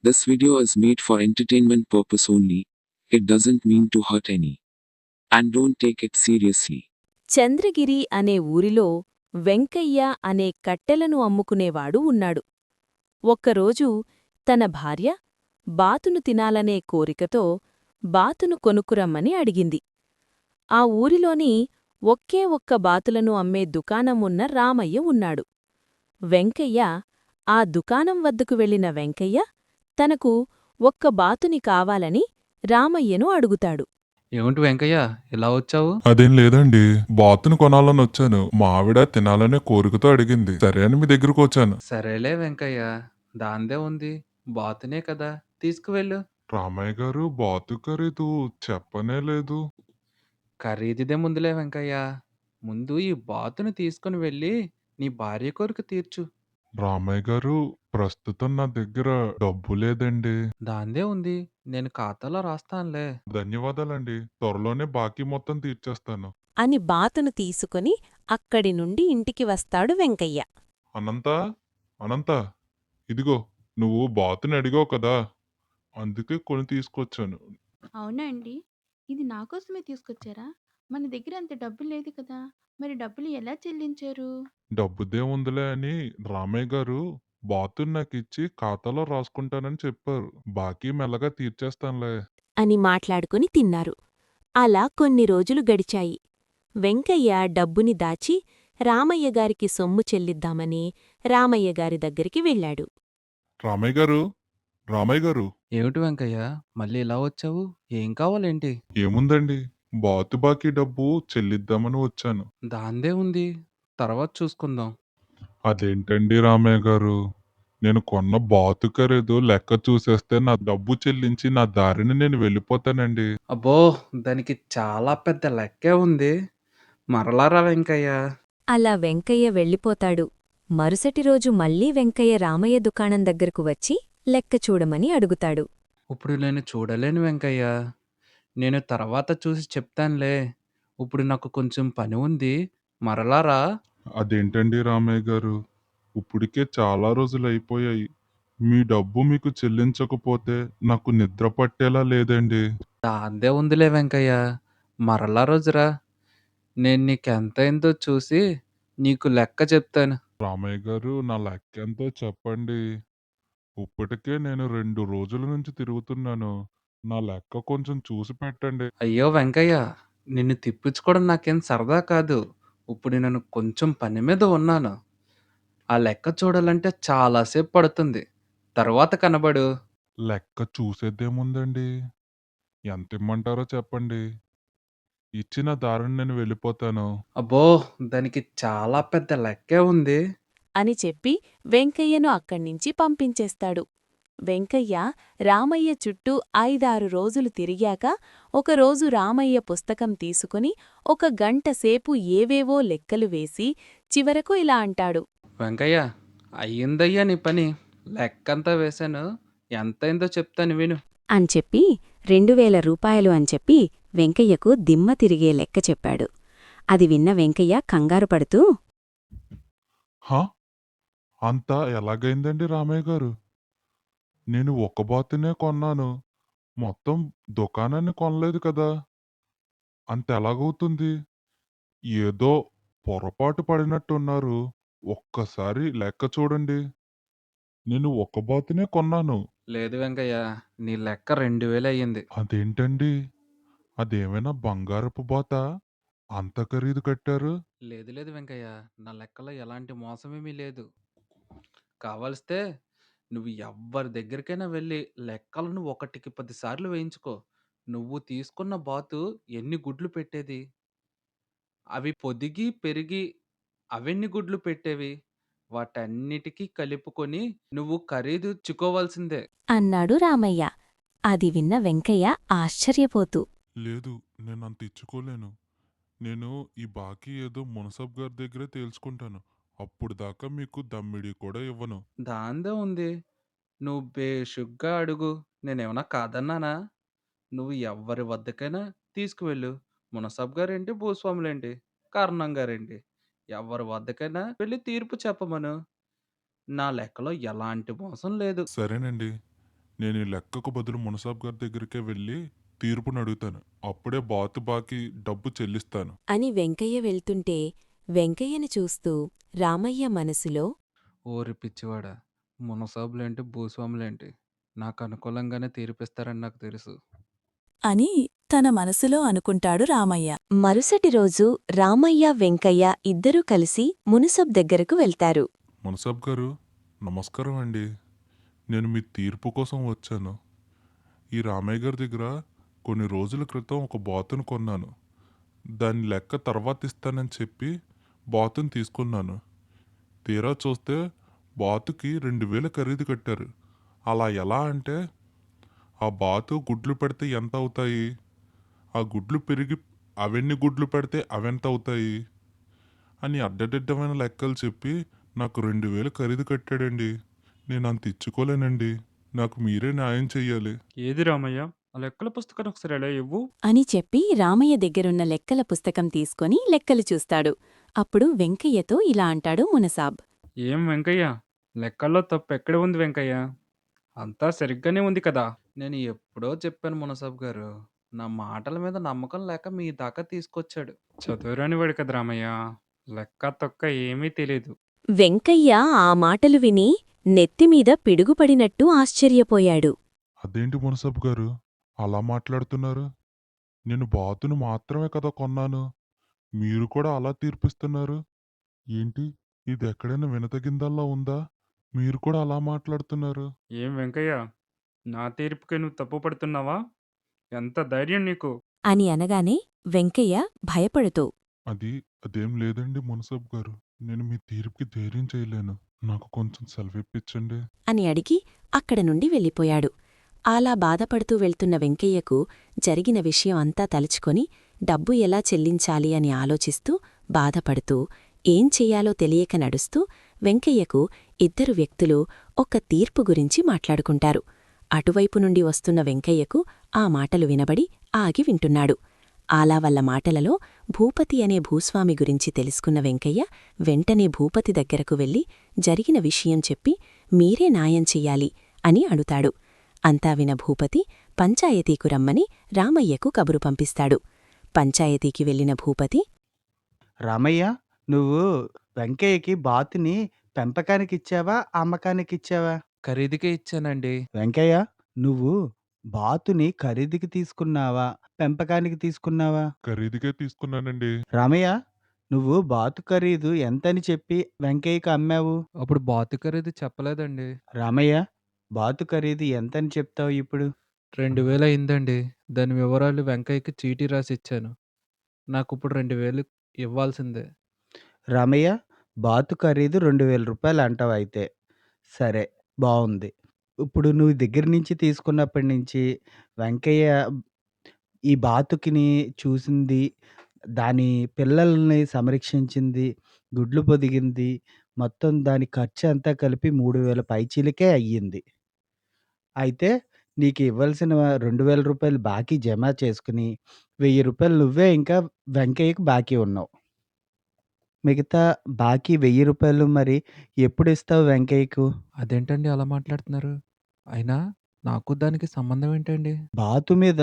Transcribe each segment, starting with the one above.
This video is made for entertainment purpose only. It doesn't mean to hurt any. And don't take it seriously. Chandragiri అనే ఊరిలో వెంకయ్య అనే కట్టెలను అమ్ముకునేవాడు ఉన్నాడు ఒక్కరోజు తన భార్య బాతును తినాలనే కోరికతో బాతును కొనుక్కురమ్మని అడిగింది ఆ ఊరిలోని ఒక్కే ఒక్క బాతులను అమ్మే దుకాణం ఉన్న రామయ్య ఉన్నాడు వెంకయ్య ఆ దుకాణం వద్దకు వెళ్ళిన వెంకయ్య తనకు ఒక్క బాతుని కావాలని రామయ్యను అడుగుతాడు. ఏమిటి వెంకయ్య? ఇలా వచ్చావు? అదేం లేదండి. బాతును కొనాలని వచ్చాను. మా ఆవిడ తినాలనే కోరికతో అడిగింది. సరే అని మీ దగ్గరకు వచ్చాను. సరేలే వెంకయ్య. దాందే ఉంది. బాతునే కదా. తీసుకువెళ్ళు. రామయ్య గారు బాతు ఖరీదు. చెప్పనే లేదు. ఖరీదిదే ముందులే వెంకయ్య. ముందు ఈ బాతుని తీసుకుని వెళ్ళి నీ భార్య కోరిక తీర్చు. రామయ్య గారు ప్రస్తుతం నా దగ్గర డబ్బు లేదండి. దాందే ఉంది. నేను ఖాతాలో రాస్తానులే. ధన్యవాదాలండి. త్వరలోనే బాకీ మొత్తం తీర్చేస్తాను. అని బాతును తీసుకుని అక్కడి నుండి ఇంటికి వస్తాడు వెంకయ్య. అనంత అనంత ఇదిగో నువ్వు బాతుని అడిగావు కదా. అందుకే కొని తీసుకొచ్చాను. అవునా అండి? ఇది నా కోసమే తీసుకొచ్చారా? మన దగ్గర అంత డబ్బు లేదు కదా! మరి డబ్బులు ఎలా చెల్లించారు? డబ్బుదే ఉందిలే అని రామయ్య గారు బాతుని నాకు ఇచ్చి ఖాతాలో రాసుకుంటానని చెప్పారు. బాకీ మెల్లగా తీర్చేస్తానులే. అని మాట్లాడుకుని తిన్నారు. అలా కొన్ని రోజులు గడిచాయి. వెంకయ్య డబ్బుని దాచి రామయ్య గారికి సొమ్ము చెల్లిద్దామని రామయ్య గారి దగ్గరికి వెళ్ళాడు. రామయ్య గారు! రామయ్య గారు! ఏమిటి వెంకయ్య? మళ్ళీ ఇలా వచ్చావు? ఏం కావాలేంటి? ఏముందండి? బాతు బాకీ డబ్బు చెల్లిద్దామని వచ్చాను. దాందే ఉంది. తర్వాత చూసుకుందాం. అదేంటండి రామయ్య గారు? నేను కొన్న బాతు ఖరీదు లెక్క చూసేస్తే నా డబ్బు చెల్లించి నా దారిని నేను వెళ్ళిపోతానండి. అబ్బో దానికి చాలా పెద్ద లెక్కే ఉంది. మరలారా వెంకయ్య. అలా వెంకయ్య వెళ్ళిపోతాడు. మరుసటి రోజు మళ్ళీ వెంకయ్య రామయ్య దుకాణం దగ్గరకు వచ్చి లెక్క చూడమని అడుగుతాడు. ఇప్పుడు నేను చూడలేను వెంకయ్య. నేను తర్వాత చూసి చెప్తానులే. ఇప్పుడు నాకు కొంచెం పని ఉంది. మరలారా అదేంటండి రామయ్య గారు? ఇప్పటికే చాలా రోజులు అయిపోయాయి. మీ డబ్బు మీకు చెల్లించకపోతే నాకు నిద్ర పట్టేలా లేదండి. దాందే ఉందిలే వెంకయ్య. మరలా రోజురా నేను నీకెంతైందో చూసి నీకు లెక్క చెప్తాను. రామయ్య గారు నా లెక్క ఎంతో చెప్పండి. ఇప్పటికే నేను రెండు రోజుల నుంచి తిరుగుతున్నాను. నా లెక్క కొంచెం చూసి పెట్టండి. అయ్యో వెంకయ్య నిన్ను తిప్పించుకోవడం నాకేం సరదా కాదు. ఇప్పుడు నేను కొంచెం పని మీద ఉన్నాను. ఆ లెక్క చూడాలంటే చాలాసేపు పడుతుంది. తర్వాత కనబడు. లెక్క చూసేదేముందండి ఎంత ఇమ్మంటారో చెప్పండి. ఇచ్చిన దారిని నేను వెళ్ళిపోతాను. అబ్బో దానికి చాలా పెద్ద లెక్కే ఉంది. అని చెప్పి వెంకయ్యను అక్కడ్నించి పంపించేస్తాడు. వెంకయ్య రామయ్య చుట్టూ ఐదారు రోజులు తిరిగాక ఒకరోజు రామయ్య పుస్తకం తీసుకుని ఒక గంట సేపు ఏవేవో లెక్కలు వేసి చివరకు ఇలా అంటాడు. వెంకయ్య అయ్యిందయ్యా నీ పని. లెక్కంతా వేశాను. ఎంతైందో చెప్తాను విను. అని చెప్పి రెండువేల రూపాయలు అని చెప్పి వెంకయ్యకు దిమ్మ తిరిగే లెక్క చెప్పాడు. అది విన్న వెంకయ్య కంగారు పడుతూ హా? అంతా ఎలాగైందండి రామయ్య గారు? నేను ఒక బాతునే కొన్నాను. మొత్తం దుకాణాన్ని కొనలేదు కదా. అంత ఎలాగవుతుంది ఏదో పొరపాటు పడినట్టున్నారు. ఒక్కసారి లెక్క చూడండి. నేను ఒక బాతునే కొన్నాను. లేదు వెంకయ్య నీ లెక్క రెండు వేలు అయ్యింది. అదేంటండి? అదేమైనా బంగారపు బాత? అంత ఖరీదు కట్టారు? లేదు లేదు వెంకయ్య నా లెక్కలో ఎలాంటి మోసమేమీ లేదు. కావలిస్తే నువ్వు ఎవ్వరి దగ్గరికైనా వెళ్ళి లెక్కలను ఒకటికి పదిసార్లు వేయించుకో. నువ్వు తీసుకున్న బాతు ఎన్ని గుడ్లు పెట్టేది? అవి పొదిగి పెరిగి అవెన్ని గుడ్లు పెట్టేవి? వాటన్నిటికీ కలుపుకొని నువ్వు ఖరీదు చుకోవాల్సిందే అన్నాడు రామయ్య. అది విన్న వెంకయ్య ఆశ్చర్యపోతూ. లేదు నేను అంత ఇచ్చుకోలేను. నేను ఈ బాకీ ఏదో మునసబ్ గారి దగ్గరే తేల్చుకుంటాను. అప్పుడు దాకా మీకు దమ్మిడి కూడా ఇవ్వను. దాందే ఉంది. నువ్వు బేషుగ్గా అడుగు. నేనేమన్నా కాదన్నానా? నువ్వు ఎవ్వరి వద్దకైనా తీసుకువెళ్ళు. మునసబ్ గారేంటి? భూస్వాములేంటి? కారణం గారేంటి? ఎవరి వద్దకైనా వెళ్ళి తీర్పు చెప్పమను. నా లెక్కలో ఎలాంటి మోసం లేదు. సరేనండి. నేను ఈ లెక్కకు బదులు మునసాబ్ గారి దగ్గరికే వెళ్ళి తీర్పుని అడుగుతాను అప్పుడే బాతు బాకి డబ్బు చెల్లిస్తాను. అని వెంకయ్య వెళ్తుంటే వెంకయ్యను చూస్తూ రామయ్య మనసులో ఓరి పిచ్చివాడా మునసాబులేంటి భూస్వాములేంటి? నాకు అనుకూలంగానే తీర్పిస్తారని నాకు తెలుసు. అని తన మనసులో అనుకుంటాడు రామయ్య. మరుసటి రోజు రామయ్య వెంకయ్య ఇద్దరూ కలిసి మునుసబ్ దగ్గరకు వెళ్తారు. మునసాబ్ గారు నమస్కారం అండి. నేను మీ తీర్పు కోసం వచ్చాను. ఈ రామయ్య గారి దగ్గర కొన్ని రోజుల క్రితం ఒక బాతును కొన్నాను. దాని లెక్క తర్వాత ఇస్తానని చెప్పి బాతును తీసుకున్నాను. తీరా చూస్తే బాతుకి రెండు వేలు ఖరీదు కట్టారు. అలా ఎలా అంటే ఆ బాతు గుడ్లు పెడితే ఎంత అవుతాయి? ఆ గుడ్లు పెరిగి అవెన్ని గుడ్లు పెడితే అవెంత అవుతాయి? అని అడ్డదిడ్డమైన లెక్కలు చెప్పి నాకు రెండు వేలు ఖరీదు కట్టాడండి. నేను అంత ఇచ్చుకోలేనండి. నాకు మీరే న్యాయం చెయ్యాలి. ఏది రామయ్య? ఆ లెక్కల పుస్తకాన్ని ఒకసారి ఎలా ఇవ్వు? అని చెప్పి రామయ్య దగ్గరున్న లెక్కల పుస్తకం తీసుకొని లెక్కలు చూస్తాడు. అప్పుడు వెంకయ్యతో ఇలా అంటాడు మునసాబ్. ఏం వెంకయ్య? లెక్కల్లో తప్పు ఎక్కడ ఉంది వెంకయ్య? అంతా సరిగ్గానే ఉంది కదా? నేను ఎప్పుడో చెప్పాను మునసాబ్ గారు నా మాటల మీద నమ్మకం లేక మీ దాకా తీసుకొచ్చాడు. చదువురానివాడు కదా రామయ్య లెక్క తొక్క ఏమీ తెలీదు. వెంకయ్య ఆ మాటలు విని నెత్తిమీద పిడుగుపడినట్టు ఆశ్చర్యపోయాడు. అదేంటి మునసబ్ గారు? అలా మాట్లాడుతున్నారు? నేను బాతును మాత్రమే కదా కొన్నాను. మీరు కూడా అలా తీర్పిస్తున్నారు? ఏంటి? ఇది ఎక్కడైనా వినతగిందల్లా ఉందా? మీరు కూడా అలా మాట్లాడుతున్నారు? ఏం వెంకయ్య నా తీర్పుకి నువ్వు తప్పు పడుతున్నావా? ఎంత ధైర్యం నీకు? అని అనగానే వెంకయ్య భయపడుతూ అది అదేం లేదండి మునసబ్ గారు. నేను మీ తీర్పుకి ధైర్యం చేయలేను. నాకు కొంచెం సెలవిప్పించండి. అని అడిగి అక్కడ నుండి వెళ్ళిపోయాడు. అలా బాధపడుతూ వెళ్తున్న వెంకయ్యకు జరిగిన విషయం అంతా తలుచుకొని డబ్బు ఎలా చెల్లించాలి అని ఆలోచిస్తూ బాధపడుతూ ఏం చెయ్యాలో తెలియక నడుస్తూ వెంకయ్యకు ఇద్దరు వ్యక్తులు ఒక తీర్పు గురించి మాట్లాడుకుంటారు. అటువైపు నుండి వస్తున్న వెంకయ్యకు ఆ మాటలు వినబడి ఆగి వింటున్నాడు. ఆలా వల్ల మాటలలో భూపతి అనే భూస్వామి గురించి తెలుసుకున్న వెంకయ్య వెంటనే భూపతి దగ్గరకు వెళ్ళి జరిగిన విషయం చెప్పి మీరే న్యాయం చెయ్యాలి అని అడుతాడు. అంతా విన భూపతి పంచాయతీకు రమ్మని రామయ్యకు కబురు పంపిస్తాడు. పంచాయతీకి వెళ్ళిన భూపతి రామయ్య నువ్వు వెంకయ్యకి బాతుని పెంపకానికిచ్చావా అమ్మకానికిచ్చావా? ఖరీదుకే ఇచ్చానండి. వెంకయ్య నువ్వు బాతుని ఖరీదుకి తీసుకున్నావా పెంపకానికి తీసుకున్నావా? ఖరీదుకే తీసుకున్నానండి. రామయ్య నువ్వు బాతు ఖరీదు ఎంతని చెప్పి వెంకయ్యకి అమ్మావు? అప్పుడు బాతు ఖరీదు చెప్పలేదండి. రామయ్య బాతు ఖరీదు ఎంతని చెప్తావు ఇప్పుడు? రెండు వేలు అయిందండి. దాని వివరాలు వెంకయ్యకి చీటీ రాసి ఇచ్చాను. నాకు ఇప్పుడు రెండు వేలు ఇవ్వాల్సిందే. రామయ్య బాతు ఖరీదు రెండు వేల రూపాయలు అంటావు అయితే. సరే బాగుంది ఇప్పుడు నువ్వు దగ్గర నుంచి తీసుకున్నప్పటి నుంచి వెంకయ్య ఈ బాతుకిని చూసింది దాని పిల్లల్ని సంరక్షించింది గుడ్లు పొదిగింది మొత్తం దాని ఖర్చు అంతా కలిపి మూడు వేల పైచీలకే అయ్యింది. అయితే నీకు ఇవ్వాల్సిన రెండు వేల రూపాయలు బాకీ జమ చేసుకుని వెయ్యి రూపాయలు నువ్వే ఇంకా వెంకయ్యకి బాకీ ఉన్నావు. మిగతా బాకీ వెయ్యి రూపాయలు మరి ఎప్పుడు ఇస్తావు వెంకయ్యకు? అదేంటండి అలా మాట్లాడుతున్నారు? అయినా నాకు దానికి సంబంధం ఏంటండి? బాతు మీద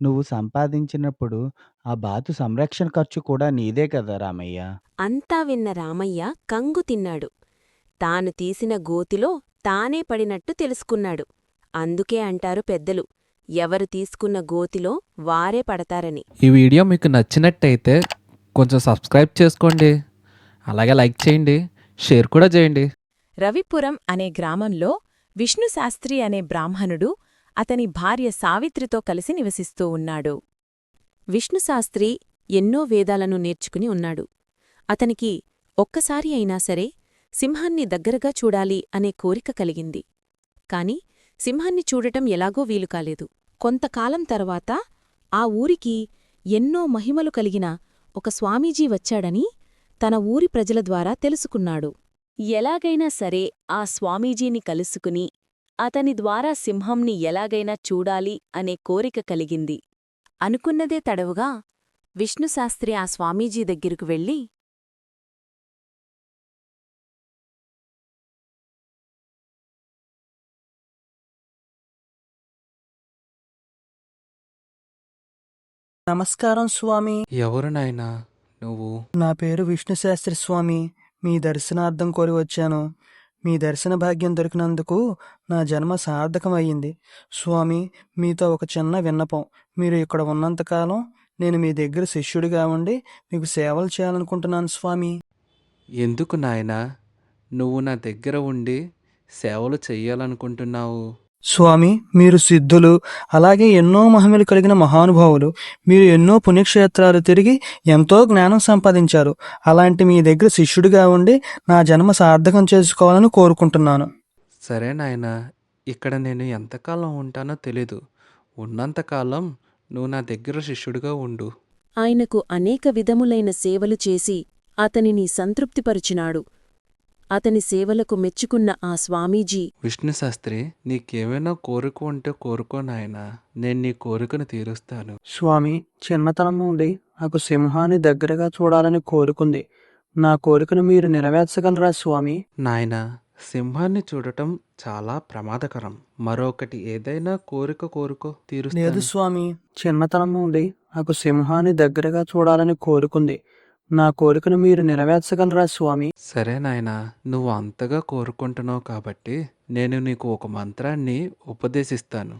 నువ్వు సంపాదించినప్పుడు ఆ బాతు సంరక్షణ ఖర్చు కూడా నీదే కదా రామయ్య? అంతా విన్న రామయ్య కంగు తిన్నాడు. తాను తీసిన గోతిలో తానే పడినట్టు తెలుసుకున్నాడు. అందుకే అంటారు పెద్దలు ఎవరు తీసుకున్న గోతిలో వారే పడతారని. ఈ వీడియో మీకు నచ్చినట్టయితే కొంచెం సబ్స్క్రైబ్ చేసుకోండి అలాగే లైక్ చేయండి షేర్ కూడా చేయండి. రవిపురం అనే గ్రామంలో విష్ణుశాస్త్రి అనే బ్రాహ్మణుడు అతని భార్య సావిత్రితో కలిసి నివసిస్తూ ఉన్నాడు. విష్ణుశాస్త్రి ఎన్నో వేదాలను నేర్చుకుని ఉన్నాడు. అతనికి ఒక్కసారి అయినా సరే సింహాన్ని దగ్గరగా చూడాలి అనే కోరిక కలిగింది. కాని సింహాన్ని చూడటం ఎలాగో వీలుకాలేదు కొంతకాలం తర్వాత ఆ ఊరికి ఎన్నో మహిమలు కలిగిన ఒక స్వామీజీ వచ్చాడని తన ఊరి ప్రజల ద్వారా తెలుసుకున్నాడు. ఎలాగైనా సరే ఆ స్వామీజీని కలుసుకుని అతని ద్వారా సింహంని ఎలాగైనా చూడాలి అనే కోరిక కలిగింది. అనుకున్నదే తడవుగా విష్ణుశాస్త్రి ఆ స్వామీజీ దగ్గరకు వెళ్ళి నమస్కారం స్వామి. ఎవరు నాయనా? నువ్వు? నా పేరు విష్ణుశాస్త్రి స్వామి. మీ దర్శనార్థం కోరి వచ్చాను. మీ దర్శన భాగ్యం దొరికినందుకు నా జన్మ సార్థకం అయ్యింది స్వామి మీతో ఒక చిన్న విన్నపం. మీరు ఇక్కడ ఉన్నంతకాలం నేను మీ దగ్గర శిష్యుడిగా ఉండి మీకు సేవలు చేయాలనుకుంటున్నాను స్వామి. ఎందుకు నాయనా? నువ్వు నా దగ్గర ఉండి సేవలు చెయ్యాలనుకుంటున్నావు. స్వామి మీరు సిద్ధులు అలాగే ఎన్నో మహిమలు కలిగిన మహానుభావులు మీరు ఎన్నో పుణ్యక్షేత్రాలు తిరిగి ఎంతో జ్ఞానం సంపాదించారు. అలాంటి మీ దగ్గర శిష్యుడిగా ఉండి నా జన్మ సార్థకం చేసుకోవాలని కోరుకుంటున్నాను. సరే నాయనా ఇక్కడ నేను ఎంతకాలం ఉంటానో తెలీదు. ఉన్నంతకాలం నువ్వు నా దగ్గర శిష్యుడిగా ఉండు. ఆయనకు అనేక విధములైన సేవలు చేసి అతనిని సంతృప్తిపరుచినాడు. అతని సేవలకు మెచ్చుకున్న ఆ స్వామీజీ విష్ణు శాస్త్రి నీకేమైనా కోరిక ఉంటే కోరుకో నాయనా నేను నీ కోరికను తీరుస్తాను. స్వామి చిన్నతనం నుండి నాకు సింహాన్ని దగ్గరగా చూడాలని కోరుకుంది. నా కోరికను మీరు నెరవేర్చగలరా స్వామి? నాయనా సింహాన్ని చూడటం చాలా ప్రమాదకరం. మరొకటి ఏదైనా కోరిక కోరుకో లేదు తీరుస్తాను స్వామి. చిన్నతనం నుండి నాకు సింహాన్ని దగ్గరగా చూడాలని కోరుకుంది. నా కోరికను మీరు నెరవేర్చగలరా స్వామి? సరే నాయనా నువ్వు అంతగా కోరుకుంటున్నావు కాబట్టి నేను నీకు ఒక మంత్రాన్ని ఉపదేశిస్తాను.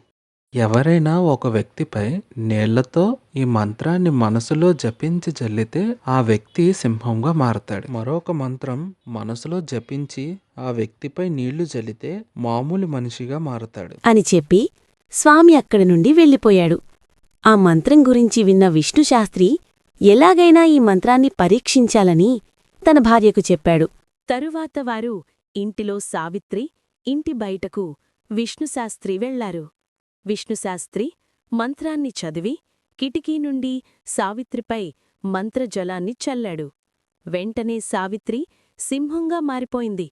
ఎవరైనా ఒక వ్యక్తిపై నీళ్ళతో ఈ మంత్రాన్ని మనసులో జపించి జల్లితే ఆ వ్యక్తి సింహంగా మారతాడు. మరొక మంత్రం మనసులో జపించి ఆ వ్యక్తిపై నీళ్ళు జల్లితే మామూలు మనిషిగా మారతాడు. అని చెప్పి స్వామి అక్కడి నుండి వెళ్ళిపోయాడు. ఆ మంత్రం గురించి విన్న విష్ణుశాస్త్రి ఎలాగైనా ఈ మంత్రాన్ని పరీక్షించాలని తన భార్యకు చెప్పాడు. తరువాత వారు ఇంటిలో సావిత్రి ఇంటి బయటకు విష్ణుశాస్త్రి వెళ్ళారు. విష్ణుశాస్త్రి మంత్రాన్ని చదివి కిటికీ నుండి సావిత్రిపై మంత్రజలాన్ని చల్లాడు. వెంటనే సావిత్రి సింహంగా మారిపోయింది.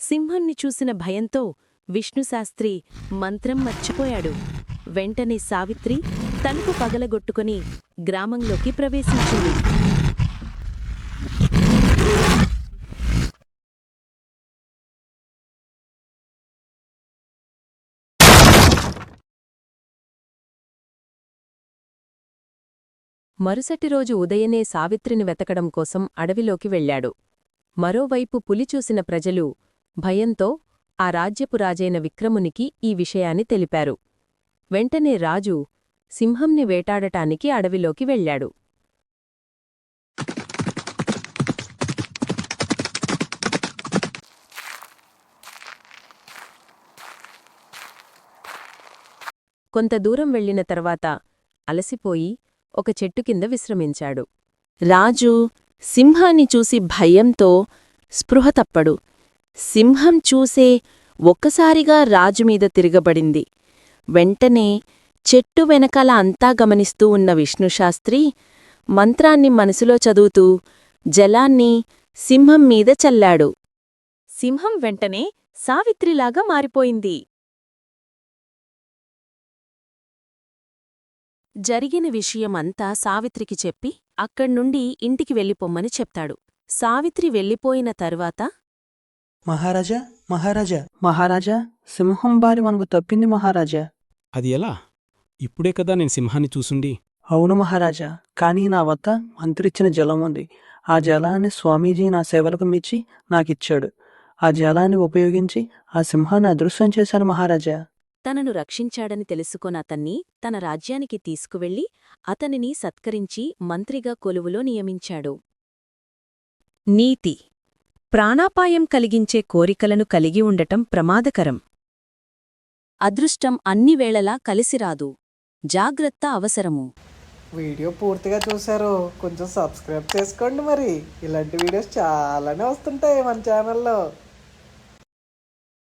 సింహంని చూసిన భయంతో విష్ణుశాస్త్రి మంత్రం మర్చిపోయాడు. వెంటనే సావిత్రి తలుపు పగలగొట్టుకుని గ్రామంలోకి ప్రవేశించింది. మరుసటి రోజు ఉదయనే సావిత్రిని వెతకడం కోసం అడవిలోకి వెళ్ళాడు. మరోవైపు పులి చూసిన ప్రజలు భయంతో ఆ రాజ్యపు రాజైన విక్రమునికి ఈ విషయాన్ని తెలిపారు. వెంటనే రాజు సింహంని వేటాడటానికి అడవిలోకి వెళ్ళాడు. కొంత దూరం వెళ్ళిన తర్వాత అలసిపోయి ఒక చెట్టు కింద విశ్రమించాడు. రాజు సింహాన్ని చూసి భయంతో స్పృహ తప్పడు. సింహం చూసే ఒక్కసారిగా రాజుమీద తిరగబడింది. వెంటనే చెట్టు వెనకాల అంతా గమనిస్తూ ఉన్న విష్ణుశాస్త్రి మంత్రాన్ని మనసులో చదువుతూ జలాన్ని సింహం మీద చల్లాడు. సింహం వెంటనే సావిత్రిలాగా మారిపోయింది. జరిగిన విషయమంతా సావిత్రికి చెప్పి అక్కడ్నుండి ఇంటికి వెళ్ళిపొమ్మని చెప్తాడు. సావిత్రి వెళ్ళిపోయిన తరువాత మహారాజా మహారాజా మహారాజా సింహం బారి మనకు తప్పింది మహారాజా. అది ఎలా? ఇప్పుడే కదా నేను సింహాన్ని చూసుండి. అవును మహారాజా కానీ నా వద్ద మంత్రిచ్చిన జలం ఉంది. ఆ జలాన్ని స్వామీజీ నా సేవలకు మెచ్చి నాకిచ్చాడు. ఆ జలాన్ని ఉపయోగించి ఆ సింహాన్ని అదృశ్యం చేశాను మహారాజా. తనను రక్షించాడని తెలుసుకొన అతన్ని తన రాజ్యానికి తీసుకువెళ్ళి అతనిని సత్కరించి మంత్రిగా కొలువులో నియమించాడు. నీతి. ప్రాణాపాయం కలిగించే కోరికలను కలిగి ఉండటం ప్రమాదకరం. అదృష్టం అన్ని వేళలా కలిసిరాదు జాగ్రత్త అవసరము. వీడియో పూర్తిగా చూశారు. కొంచెం సబ్స్క్రైబ్ చేసుకోండి మరి. ఇలాంటి వీడియోస్ చాలానే వస్తుంటాయి మన ఛానల్లో.